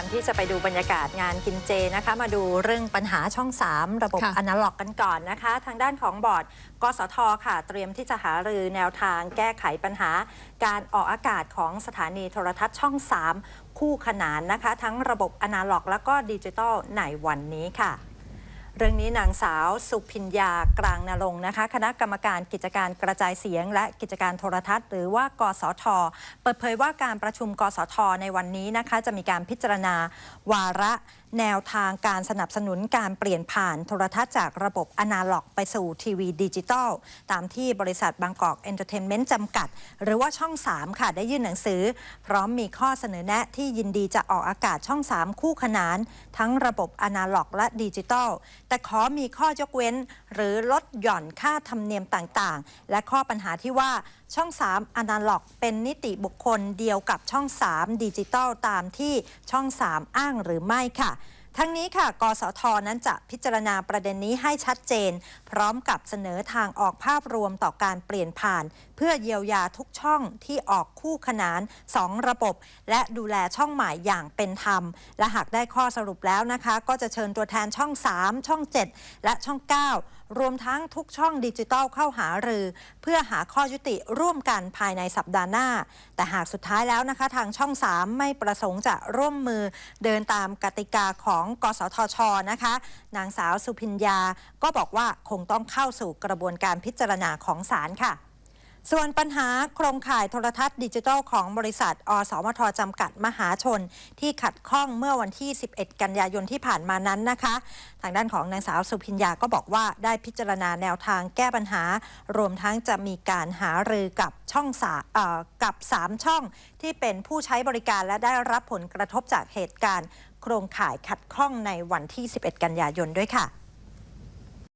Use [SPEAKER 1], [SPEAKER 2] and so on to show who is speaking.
[SPEAKER 1] ก่อนที่จะไปดูบรรยากาศงานกินเจนะคะ มาดูเรื่องปัญหาช่อง 3 ระบบ
[SPEAKER 2] ค่ะ
[SPEAKER 1] อนาล็อกกันก่อนนะคะ ทางด้านของบอร์ดกสทค่ะ เตรียมที่จะหารือแนวทางแก้ไขปัญหา การออกอากาศของสถานีโทรทัศน์ช่อง 3 คู่ขนานนะคะ ทั้งระบบอนาล็อก แล้วก็ดิจิตอลในวันนี้ค่ะ เรื่องนี้นางสาวสุพิญญากลางนรงนะคะ คณะกรรมการกิจการกระจายเสียง และกิจการโทรทัศน์ หรือว่ากสท เปิดเผยว่าการประชุมกสท ในวันนี้นะคะ จะมีการพิจารณาวาระ แนวทางการสนับสนุนการเปลี่ยนผ่านโทรทัศน์จากระบบอนาล็อก ไปสู่ทีวีดิจิตอลตามที่บริษัทบางกอกเอนเตอร์เทนเมนต์จำกัด หรือว่าช่อง 3 ค่ะได้ยื่นหนังสือ พร้อมมีข้อเสนอแนะที่ยินดีจะออกอากาศช่อง 3 คู่ขนาน ทั้งระบบอนาล็อก และดิจิตอลแต่ขอมีข้อยกเว้น หรือลดหย่อนค่าธรรมเนียมต่างๆ และข้อปัญหาที่ว่า ช่อง 3 อนาล็อก เป็นนิติบุคคลเดียวกับช่อง 3 ดิจิตอลตามที่ช่อง 3 อ้างหรือไม่ค่ะ ทั้งนี้ค่ะ กสทนั้นจะพิจารณาประเด็นนี้ให้ชัดเจน พร้อมกับเสนอทางออกภาพรวมต่อการเปลี่ยนผ่าน เพื่อเยียวยาทุกช่องที่ออกคู่ขนาน 2 ระบบ และดูแลช่องใหม่อย่างเป็นธรรม และหากได้ข้อสรุปแล้วนะคะ ก็จะเชิญตัวแทนช่อง 3 ช่อง 7 และช่อง 9 รวมทั้งทุกช่องดิจิทัลเข้าหารือ เพื่อหาข้อยุติร่วมกันภายในสัปดาห์หน้า แต่หากสุดท้ายแล้วนะคะ ทางช่อง 3 ไม่ประสงค์จะร่วมมือเดินตามกติกาของกสทชนะคะ นางสาวสุพิญญาก็บอกว่าคงต้องเข้าสู่กระบวนการพิจารณาของศาลค่ะ ส่วนปัญหาโครงข่ายโทรทัศน์ดิจิทัลของบริษัท อสมทจำกัดมหาชน ที่ขัดข้องเมื่อวันที่ 11 กันยายนที่ผ่านมานั้นนะคะ ทางด้านของนางสาวสุพิญญาก็บอกว่าได้พิจารณาแนวทางแก้ปัญหา รวมทั้งจะมีการหารือกับช่องสากับ 3 ช่องที่เป็นผู้ใช้บริการและได้รับผลกระทบจากเหตุการณ์ โครงข่ายขัดข้องในวันที่ 11 กันยายนด้วยค่ะ